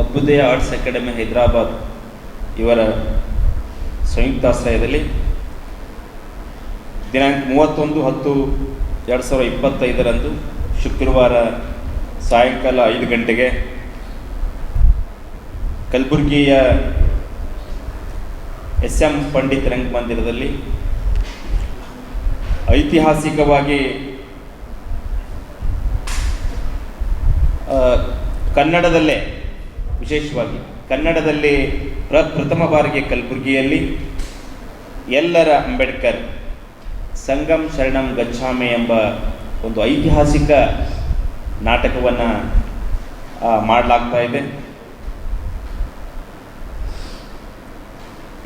ಅಭ್ಯುದಯ arts academy Hyderabad ಇವರ ಸಂಯುಕ್ತಾಶ್ರಯದಲ್ಲಿ ದಿನಾಂಕ ಮೂವತ್ತೊಂದು ಹತ್ತು ಎರಡು ಸಾವಿರದ ಇಪ್ಪತ್ತೈದರಂದು ಶುಕ್ರವಾರ ಸಾಯಂಕಾಲ ಐದು ಗಂಟೆಗೆ ಕಲಬುರಗಿಯ ಎಸ್ ಎಂ ಪಂಡಿತ್ ರಂಗಮಂದಿರದಲ್ಲಿ ಐತಿಹಾಸಿಕವಾಗಿ ಕನ್ನಡದಲ್ಲೇ ವಿಶೇಷವಾಗಿ ಕನ್ನಡದಲ್ಲಿ ಪ್ರ, ಪ್ರಥಮ ಬಾರಿಗೆ ಕಲಬುರಗಿಯಲ್ಲಿ ಎಲ್ಲರ ಅಂಬೇಡ್ಕರ್ ಸಂಗಮ್ ಶರಣಂ ಗಚ್ಛಾಮೆ ಎಂಬ ಒಂದು ಐತಿಹಾಸಿಕ ನಾಟಕವನ್ನು ಮಾಡಲಾಗ್ತಾ ಇದೆ.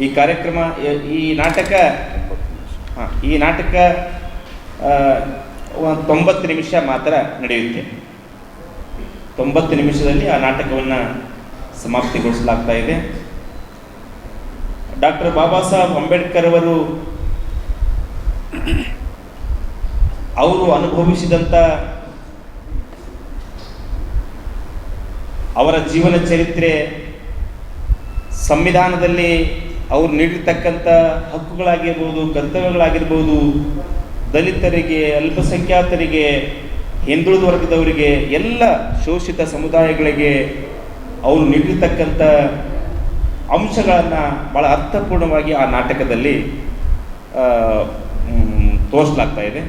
ಈ ಕಾರ್ಯಕ್ರಮ ಈ- ನಾಟಕ ಈ ನಾಟಕ ತೊಂಬತ್ತು ನಿಮಿಷ ಮಾತ್ರ ನಡೆಯುತ್ತೆ. ತೊಂಬತ್ತು ನಿಮಿಷದಲ್ಲಿ ಆ ನಾಟಕವನ್ನು ಸಮಾಪ್ತಿಗೊಳಿಸಲಾಗ್ತಾ ಇದೆ. ಡಾಕ್ಟರ್ ಬಾಬಾ ಸಾಹೇಬ್ ಅಂಬೇಡ್ಕರ್ ಅವರು ಅವರು ಅನುಭವಿಸಿದಂಥ ಅವರ ಜೀವನ ಚರಿತ್ರೆ ಸಂವಿಧಾನದಲ್ಲಿ ಅವರು ನೀಡಿರ್ತಕ್ಕಂಥ ಹಕ್ಕುಗಳಾಗಿರ್ಬೋದು, ಕರ್ತವ್ಯಗಳಾಗಿರ್ಬೋದು, ದಲಿತರಿಗೆ, ಅಲ್ಪಸಂಖ್ಯಾತರಿಗೆ, ಹಿಂದುಳಿದ ವರ್ಗದವರಿಗೆ ಎಲ್ಲ ಶೋಷಿತ ಸಮುದಾಯಗಳಿಗೆ ಅವರು ನೀಡಿರ್ತಕ್ಕಂಥ ಅಂಶಗಳನ್ನು ಭಾಳ ಅರ್ಥಪೂರ್ಣವಾಗಿ ಆ ನಾಟಕದಲ್ಲಿ ತೋರಿಸಲಾಗ್ತಾ ಇದೆ.